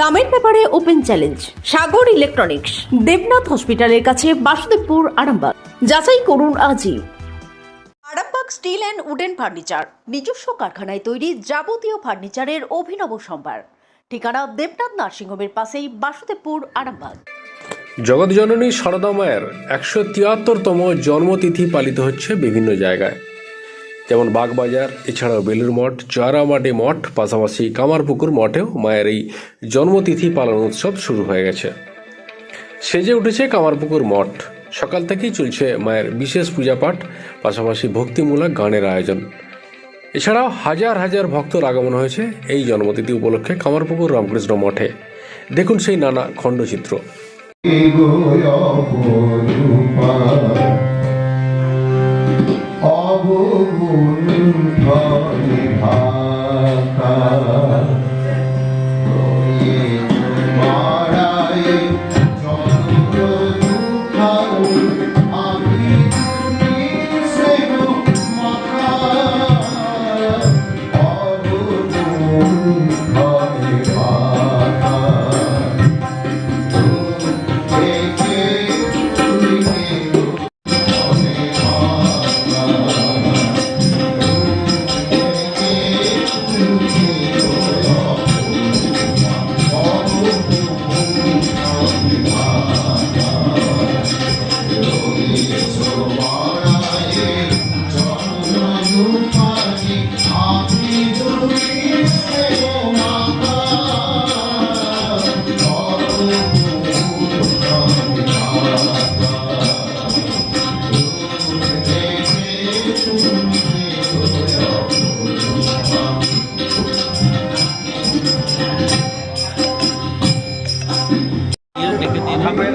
দামের ব্যাপারে open challenge, Sagar electronics, Debnath হসপিটালের কাছে বাসুদেবপুর, আরামবাগ। যাচাই করুন আজই। Arambagh steel and wooden furniture, নিজস্ব কারখানায় তৈরি যাবতীয় ফার্নিচারের অভিনব সম্ভার। ঠিকানা দেবনাথ নার্সিংহোমের পাশেই বাসুদেবপুর, আরামবাগ। জগৎজননী সারদা মায়ের একশো তিয়াত্তরতম জন্মতিথি পালিত হচ্ছে বিভিন্ন জায়গায়। যেমন বাগবাজার, এছাড়াও বেলুর মঠ জয়রামাটি মঠ, পাশাপাশি কামারপুকুর মঠেও মায়ের এই জন্মতিথি পালন উৎসব শুরু হয়ে গেছে। সেজে উঠেছে কামারপুকুর মঠ। সকাল থেকেই চলছে মায়ের বিশেষ পূজাপাঠ, পাশাপাশি ভক্তিমূলক গানের আয়োজন। এছাড়াও হাজার হাজার ভক্তর আগমন হয়েছে এই জন্মতিথি উপলক্ষে কামারপুকুর রামকৃষ্ণ মঠে। দেখুন সেই নানা খণ্ডচিত্র।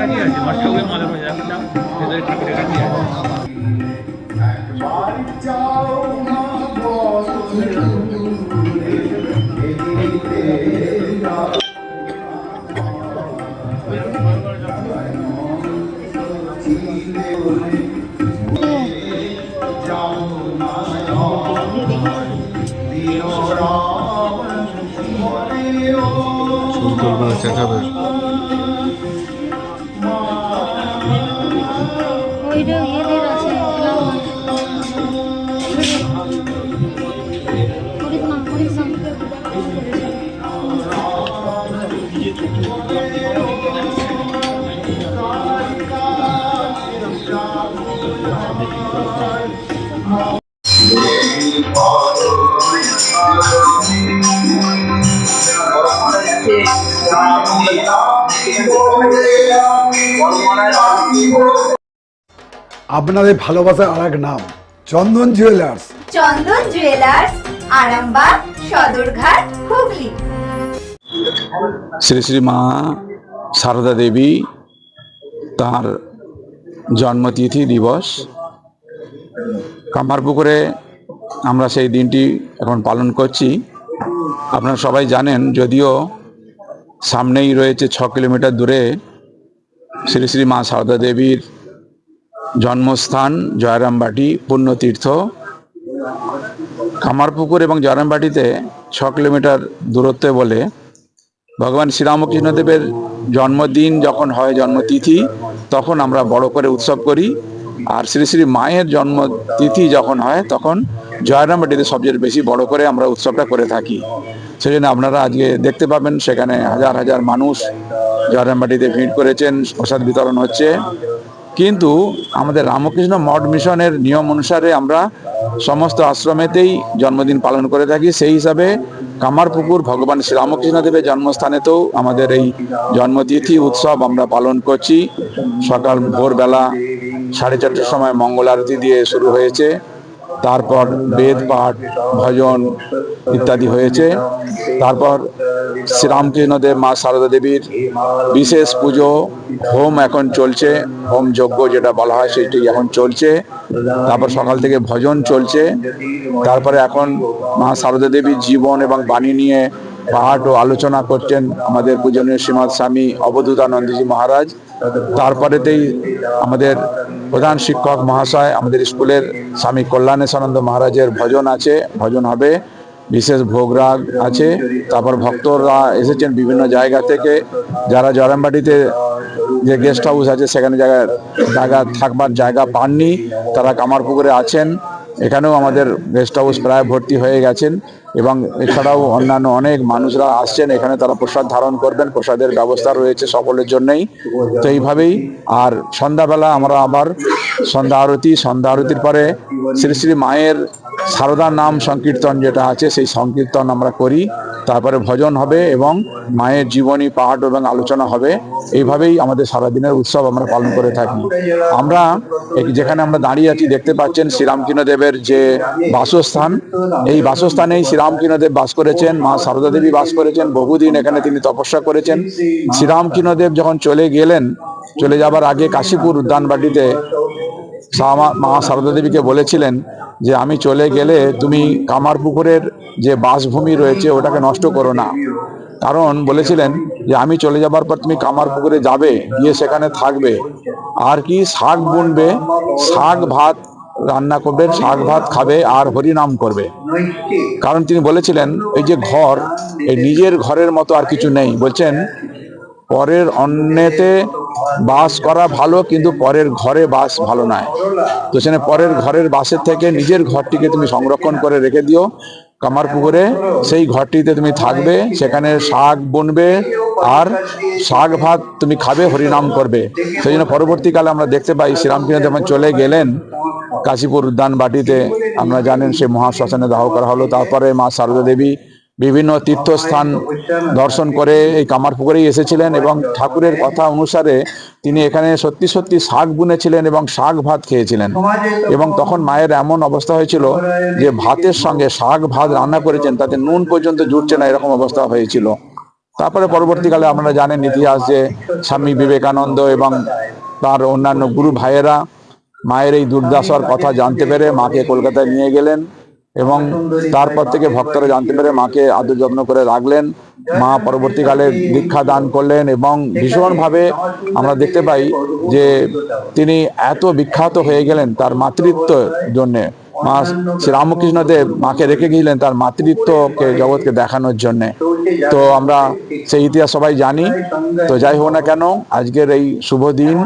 কাছেই আছে মাস্টারগুলো মাঝে মাঝে রাখতে চাও ভেতরে ঠাকুরের কাছেই আছে। ওইটা আপনাদের ভালোবাসার আর এক নাম চন্দন জুয়েলার্স চন্দন জুয়েলার্স আরামবাগ সদরঘাট হুগলি। শ্রী শ্রী মা সারদা দেবী তার জন্মতিথি দিবস কামারপুকুরে আমরা সেই দিনটি এখন পালন করছি। আপনারা সবাই জানেন, যদিও সামনেই রয়েছে ছ কিলোমিটার দূরে শ্রী শ্রী মা সারদা দেবীর জন্মস্থান জয়রামবাটি পুণ্যতীর্থ। কামারপুকুর এবং জয়রামবাটিতে ছ কিলোমিটার দূরত্বে বলে ভগবান শ্রীরামকৃষ্ণদেবের জন্মদিন যখন হয়, জন্মতিথি, তখন আমরা বড় করে উৎসব করি। আর শ্রী শ্রী মায়ের জন্মতিথি যখন হয়, তখন জয়রামবাটিতে সবচেয়ে বেশি বড় করে আমরা উৎসবটা করে থাকি। সেই জন্য আপনারা আজকে দেখতে পাবেন, সেখানে হাজার হাজার মানুষ জয়রামবাটিতে ভিড় করেছেন, প্রসাদ বিতরণ হচ্ছে। কিন্তু আমাদের রামকৃষ্ণ মঠ মিশনের নিয়ম অনুসারে আমরা সমস্ত আশ্রমেতেই জন্মদিন পালন করে থাকি। সেই হিসাবে কামারপুকুর ভগবান শ্রীরামকৃষ্ণ দেবের জন্মস্থানেতেও আমাদের এই জন্মতিথি উৎসব আমরা পালন করছি। সকাল ভোরবেলা সাড়ে চারটের সময় মঙ্গল আরতি দিয়ে শুরু হয়েছে। তারপর বেদ, পাঠ, ভজন ইত্যাদি হয়েছে। তারপর শ্রীরামকৃষ্ণদেব, মা সারদা দেবীর বিশেষ পুজো, হোম এখন চলছে। হোম যজ্ঞ যেটা বলা হয় সেটি এখন চলছে। তারপর সকাল থেকে ভজন চলছে। তারপরে এখন মা সারদা দেবীর জীবন এবং বাণী নিয়ে পাঠ ও আলোচনা করছেন আমাদের পূজনীয় শ্রীমৎ স্বামী অবধূতানন্দজি মহারাজ। তারপরেতেই আমাদের প্রধান শিক্ষক মহাশয়, আমাদের স্কুলের স্বামী কল্যাণেশানন্দ মহারাজের ভজন আছে, ভজন হবে, বিশেষ ভোগরাগ আছে। তারপর ভক্তরা এসেছেন বিভিন্ন জায়গা থেকে। যারা জরামবাটিতে যে গেস্ট হাউস আছে, সেখানে জায়গা জায়গা থাকবার জায়গা পাননি, তারা কামারপুকুরে আছেন। এখানেও আমাদের গেস্ট হাউস প্রায় ভর্তি হয়ে গেছেন এবং এছাড়াও অন্যান্য অনেক মানুষরা আসছেন। এখানে তারা প্রসাদ ধারণ করবেন, প্রসাদের ব্যবস্থা রয়েছে সকলের জন্যই। তো এইভাবেই আর সন্ধ্যাবেলা আমরা আবার সন্ধ্যা আরতি, সন্ধ্যা আরতির পরে শ্রী শ্রী মায়ের সারদা নাম সংকীর্তন যেটা আছে, সেই সংকীর্তন আমরা করি। তারপরে ভজন হবে এবং মায়ের জীবনী, পাঠ এবং আলোচনা হবে। এইভাবেই আমাদের সারাদিনের উৎসব আমরা পালন করে থাকি। আমরা যেখানে আমরা দাঁড়িয়ে আছি দেখতে পাচ্ছেন শ্রীরামকৃষ্ণ দেবের যে বাসস্থান। এই বাসস্থানেই শ্রীরামকৃষ্ণ দেব বাস করেছেন, মা সারদা দেবী বাস করেছেন, বহুদিন এখানে তিনি তপস্যা করেছেন। শ্রীরামকৃষ্ণ দেব যখন চলে গেলেন, চলে যাবার আগে কাশীপুর উদ্যানবাটিতে মা- সারদা দেবীকে বলেছিলেন যে, আমি চলে গেলে তুমি কামারপুকুরের যে বাসভূমি রয়েছে, ওটাকে নষ্ট করো না। কারণ বলেছিলেন যে, আমি চলে যাবার পর তুমি কামারপুকুরে যাবে, গিয়ে সেখানে থাকবে। আর কি শাক বুনবে, শাক ভাত রান্না করবে, শাক ভাত খাবে, আর হরিনাম করবে। কারণ তিনি বলেছিলেন, এই যে ঘর, এই নিজের ঘরের মতো আর কিছু নেই। বলছেন, পরের অন্যেতে বাস করা ভালো, কিন্তু পরের ঘরে বাস ভালো নয়। তো সেখানে পরের ঘরের বাসের থেকে নিজের ঘরটিকে তুমি সংরক্ষণ করে রেখে দিও কামার পুকুরে সেই ঘরটিতে তুমি থাকবে, সেখানে শাক বুনবে আর শাক ভাত তুমি খাবে, হরিনাম করবে। সেই জন্য পরবর্তীকালে আমরা দেখতে পাই শ্রীরামকৃষ্ণ যখন চলে গেলেন কাশীপুর উদ্যান বাটিতে আমরা জানেন সে মহাশ্মশানে দাহ করা হলো। তারপরে মা সারদা দেবী বিভিন্ন তীর্থস্থান দর্শন করে এই কামারপুকুরেই এসেছিলেন এবং ঠাকুরের কথা অনুসারে তিনি এখানে সত্যি সত্যি শাক বুনেছিলেন এবং শাক ভাত খেয়েছিলেন। এবং তখন মায়ের এমন অবস্থা হয়েছিল যে ভাতের সঙ্গে শাক ভাত রান্না করেছেন তাতে নুন পর্যন্ত জুটছে না এরকম অবস্থা হয়েছিল। তারপরে পরবর্তীকালে আপনারা জানেন ইতিহাস যে স্বামী বিবেকানন্দ এবং তার অন্যান্য গুরু ভাইয়েরা মায়ের এই দুর্দশার কথা জানতে পেরে মাকে কলকাতায় নিয়ে গেলেন। এবং তারপর থেকে ভক্তরা জানতে পেরে মাকে আদর যত্ন করে রাখলেন। মা পরবর্তীকালে দীক্ষা দান করলেন এবং ভীষণভাবে আমরা দেখতে পাই যে তিনি এত বিখ্যাত হয়ে গেলেন তার মাতৃত্ব জন্যে। মা শ্রীরামকৃষ্ণ দেব মাকে রেখে গিয়েছিলেন তার মাতৃত্বকে, জগৎকে দেখানোর জন্যে। তো আমরা সেই ইতিহাস সবাই জানি। তো যাই হোক না কেন, আজকের এই শুভ দিন,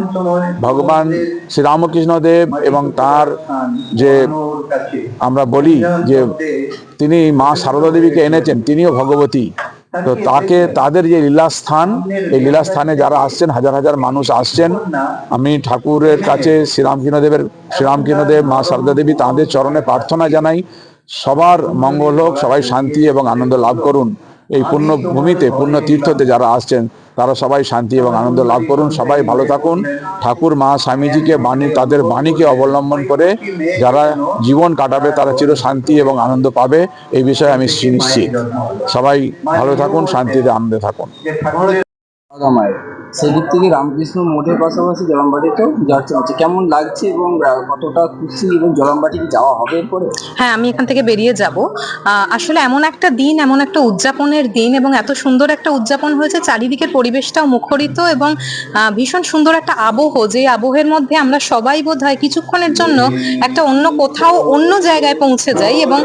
ভগবান শ্রীরামকৃষ্ণ দেব এবং তার যে আমরা বলি যে তিনি মা সারদা দেবীকে এনেছেন, তিনিও ভগবতী। তো তাকে, তাদের যে লীলাস্থান, এই লীলাস্থানে যারা আসছেন, হাজার হাজার মানুষ আসছেন, আমি ঠাকুরের কাছে শ্রীরামকৃষ্ণ দেবের শ্রীরামকৃষ্ণ দেব মা সারদা দেবী তাঁদের চরণে প্রার্থনা জানাই। সবার মঙ্গল হোক, সবাই শান্তি এবং আনন্দ লাভ করুন। এই পূর্ণ ভূমিতে পূর্ণ তীর্থতে যারা আসছেন, তারা সবাই শান্তি এবং আনন্দ লাভ করুন। সবাই ভালো থাকুন। ঠাকুর মা স্বামীজিকে, বাণী, তাদের বাণীকে অবলম্বন করে যারা জীবন কাটাবে, তারা চির শান্তি এবং আনন্দ পাবে। এই বিষয়ে আমি নিশ্চিত। সবাই ভালো থাকুন, শান্তিতে আনন্দে থাকুন। মায়ের সেই দিক থেকে রামকৃষ্ণ মঠের পাশাপাশি জলামবাটিতেও যাওয়ার হচ্ছে কেমন লাগছে এবং কতটা খুশি এবং জলামবাটি যাওয়া হবে এরপরে? হ্যাঁ আমি এখান থেকে বেরিয়ে যাব। আসলে এমন একটা দিন, এমন একটা উদযাপনের দিন এবং এত সুন্দর একটা উদযাপন হয়েছে, চারিদিকের পরিবেশটাও মুখরিত এবং ভীষণ সুন্দর একটা আবহ, যে আবহের মধ্যে আমরা সবাই বোধ হয় কিছুক্ষণের জন্য একটা অন্য কোথাও, অন্য জায়গায় পৌঁছে যাই এবং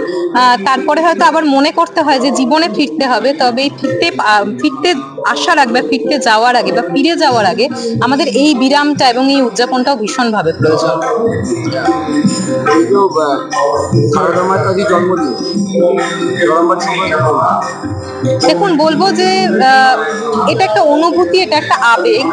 তারপরে হয়তো আবার মনে করতে হয় যে জীবনে ফিরতে হবে। তবে ফিরতে ফিরতে আসার আগে বা ফিরতে যাওয়ার আগে বা ফিরে যাওয়ার আগে আমাদের এই বিরামটা এবং এই উদযাপনটাও ভীষণভাবে প্রয়োজন। দেখুন বলব যে এটা একটা অনুভূতি এটা একটা আবেগ।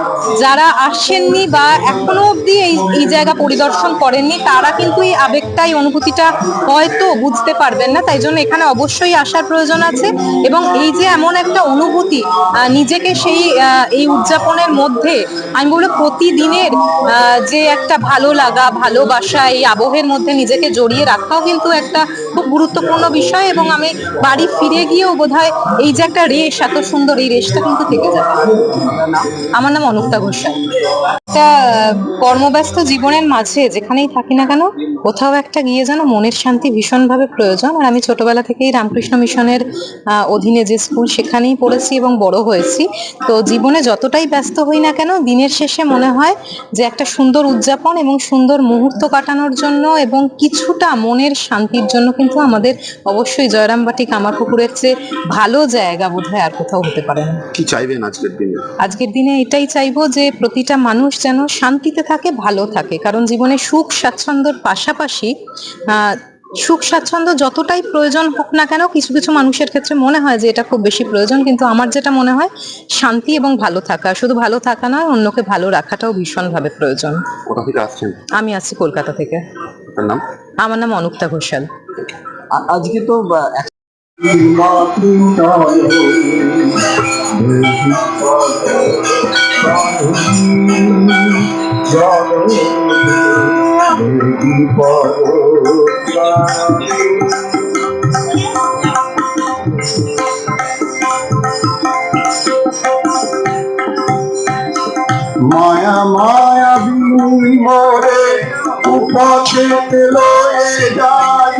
যারা আসেননি বা এখনও অবধি এই এই জায়গা পরিদর্শন করেননি তারা কিন্তু এই আবেগটা এই অনুভূতিটা হয়তো বুঝতে পারবেন না। তাই জন্য এখানে অবশ্যই আসার প্রয়োজন আছে। এবং এই যে এমন একটা অনুভূতি নিজেকে সেই এই উদযাপনের মধ্যে আমি বলব প্রতিদিনের যে একটা ভালো লাগা, ভালোবাসা, এই আবহের মধ্যে নিজেকে জড়িয়ে রাখাও কিন্তু একটা খুব গুরুত্বপূর্ণ বিষয় এবং আমি বাড়ি ফিরে গিয়েও বোধহয় এই যে একটা রেশ, এত সুন্দর এই রেশটা কিন্তু থেকে যাবে আমার নাম অনুক্তা ঘোষাল একটা কর্মব্যস্ত জীবনের মাঝে যেখানেই থাকি না কেন, কোথাও একটা গিয়ে যেন মনের শান্তি ভীষণভাবে প্রয়োজন। আর আমি ছোটবেলা থেকেই রামকৃষ্ণ মিশনের অধীনে যে স্কুল সেখানেই পড়েছি এবং বড় হয়েছি। এসেছি তো জীবনে যতটাই ব্যস্ত হই না কেন দিনের শেষে মনে হয় যে একটা সুন্দর উদযাপন এবং সুন্দর মুহূর্ত কাটানোর জন্য এবং কিছুটা মনের শান্তির জন্য কিন্তু আমাদের অবশ্যই জয়রামবাটি কামারপুকুরের চেয়ে ভালো জায়গা বোধহয় আর কোথাও হতে পারে না। কি চাইবেন আজকের দিনে? আজকের দিনে এটাই চাইব যে প্রতিটা মানুষ যেন শান্তিতে থাকে ভালো থাকে। কারণ জীবনে সুখ স্বাচ্ছন্দ্যর পাশাপাশি সুখ স্বাচ্ছন্দ্য যতটাই প্রয়োজন হোক না কেন কিছু কিছু মানুষের ক্ষেত্রে মনে হয় যে এটা খুব বেশি প্রয়োজন কিন্তু আমার যেটা মনে হয় শান্তি এবং ভালো থাকা। শুধু ভালো থাকা নয় অন্যকে ভালো রাখাটাও ভীষণভাবে প্রয়োজন। কোথা থেকে আসছেন? আমি আছি কলকাতা থেকে। আপনার নাম? আমার নাম অনুক্তা ঘোষাল। আজকে তো এক- মায়া মায়া বিনি মোরে উপথে লয়ে যাই